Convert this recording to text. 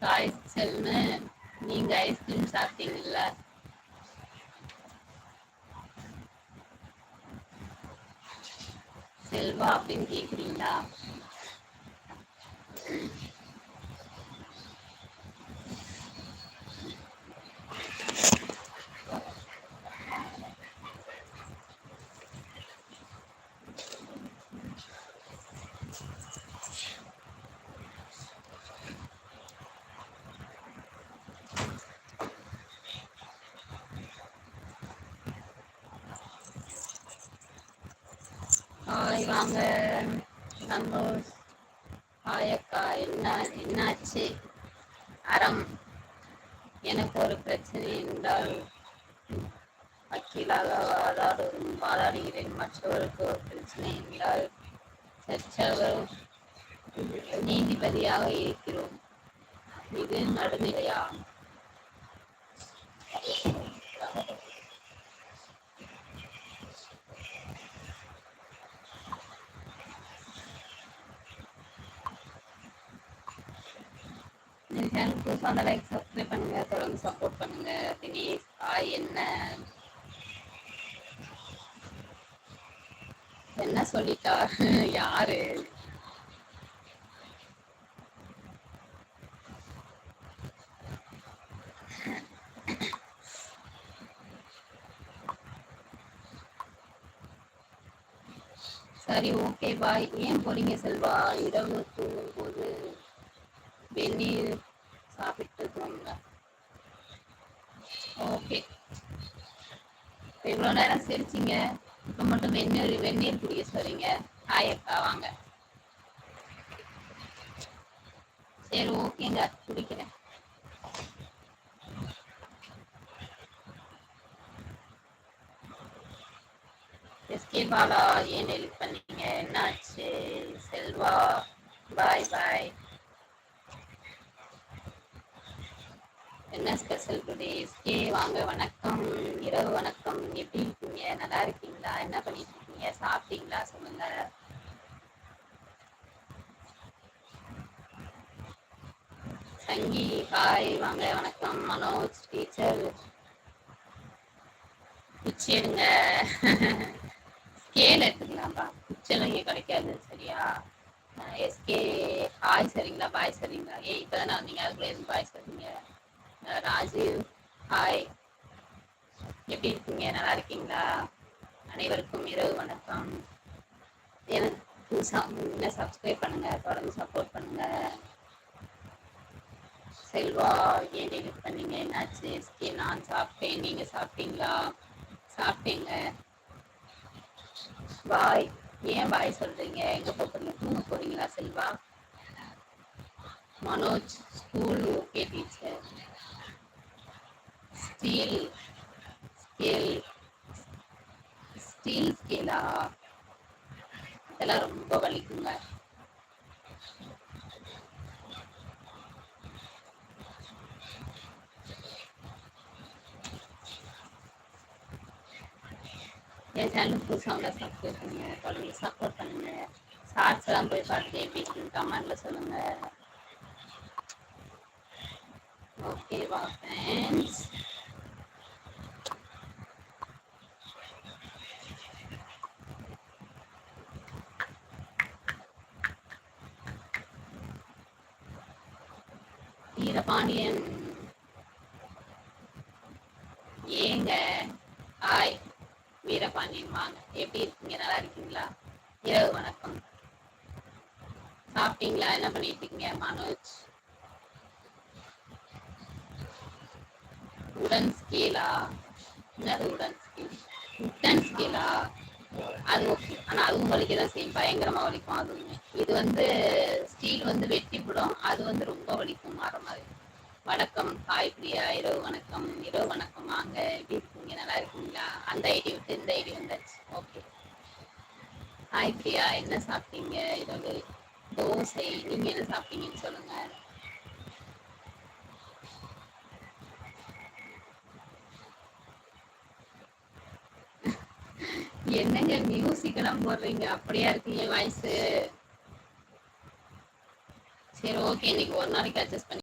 காய் செல்னு நீங்க ஐஸ்கிரீம் சாப்பிட்டீங்கல்ல செல்வா அப்படின்னு கேக்குறீங்களா ஹாய் வாங்க சந்தோஷ் ஹாய் அக்கா என்ன என்னாச்சு? அறம். எனக்கு ஒரு பிரச்சனை என்றால் வக்கீலாக வாதாடும் வாதாடுகிறேன். மற்றவருக்கு ஒரு பிரச்சனை என்றால் சர்ச்சவர் நீதிபதியாக இருக்கிறோம். இது நடுநிலையா? இந்த சேனல் புதுசாக அந்த லைக் சப்ஸ்கிரைப் பண்ணுங்க. தொடர்ந்து சப்போர்ட் பண்ணுங்க. தினேஷ் ஆய் என்ன? என்ன சொல்லிட்டா? யாரு? சரி ஓகே பாய் ஏன் போறீங்க செல்வா? இரவு தூங்கும் போது. வெந்நீர் சாப்பிட்டு தூங்க ஓகே இவ்வளோ நேரம் சிரிச்சிங்க. இப்போ மட்டும் வெந்நீர் வெந்நீர் குடிக்க சொல்றீங்க. ஹாய் அக்கா வாங்க. சரி ஓகேங்க குடிக்கிறேன். எஸ்கே பாலா ஏன் ஹெல்ப் பண்ணீங்க? என்னாச்சு? செல்வா பாய் பாய் என்ன ஸ்பெஷல் டுடே எஸ்கே வாங்க வணக்கம். இரவு வணக்கம். எப்படி இருக்கீங்க? நல்லா இருக்கீங்களா? என்ன பண்ணிட்டு இருக்கீங்க சாப்பிட்டீங்களா? சொல்லுங்க. சங்கி ஹாய் வாங்க வணக்கம். மனோஜ் டீச்சர் குச்சி எடுங்க. ஸ்கேல் எடுத்துக்கலாம்ப்பா. குச்செல்லாம் இங்கே கிடைக்காது. சரியா? எஸ்கே ஹாய் சரிங்களா பாய் சரிங்களா? ஏ இப்போ தானே வந்தீங்க அதுக்குள்ள எதுவும் பாய் சரிங்க. ராஜீவ் ஹாய். எப்படி இருக்கீங்க? நல்லா இருக்கீங்களா? அனைவருக்கும் இரவு வணக்கம். எனக்கு புதுசாக சப்ஸ்கிரைப் பண்ணுங்க தொடர்ந்து சப்போர்ட் பண்ணுங்க. செல்வா ஏன் டெலிட் பண்ணீங்க? என்னாச்சு? எஸ்கே நான் சாப்பிட்டேன். நீங்க சாப்பிட்டீங்களா? சாப்பிட்டீங்க. பாய். ஏன் பாய் சொல்றீங்க? எங்க போறீங்க தூங்க போறீங்களா Selva? Manoj school okay teacher. Steel scale steel ஸ்கேலா இதெல்லாம் ரொம்ப வலிக்குங்க என் சேனல் புதுசாக சப்ஸ்கிரைப் பண்ணுங்க தொடர்ந்து சப்போர்ட் பண்ணுங்க ஷார்ட்ஸ் எல்லாம் போய் பார்த்து எப்படி இருக்குன்னு கமெண்ட்ல சொல்லுங்க ஓகேவா ஃப்ரெண்ட்ஸ் வீரபாண்டியன் ஏங்க ஹாய். வீரபாண்டியன் வாங்க. எப்படி இருக்கீங்க? நல்லா இருக்கீங்களா? இரவு வணக்கம். சாப்பிட்டீங்களா? என்ன பண்ணிட்டு இருக்கீங்க மனோஜ். உடன் ஸ்கேலா என்னது உடன் ஸ்கேல் உடன் ஸ்கேலா அது ஓகே ஆனா அதுவும் வலிக்க தான் செய்யும். பயங்கரமா வலிக்கும் அதுவுமே. இது வந்து ஸ்டீல் வந்து வெட்டிவிடும் அது வந்து ரொம்ப வலிக்கும் மாற மாதிரி வணக்கம் ஹாய் பிரியா இரவு வணக்கம் இரவு வணக்கம். வாங்க எப்படி இருக்கீங்க? நல்லா இருக்கீங்களா? அந்த ஐடி விட்டு இந்த ஐடி வந்தாச்சு. ஓகே. ஹாய் பிரியா என்ன சாப்பிட்டீங்க? இரவு தோசை நீங்க என்ன சாப்பிட்டீங்கன்னு சொல்லுங்க. என்னங்க மியூசிக் எல்லாம் போடுறீங்க? அப்படியா இருக்கீங்க வாய்ஸ் சரி ஓகே இன்னைக்கு ஒரு நாளைக்கு அட்ஜஸ்ட் பண்ணி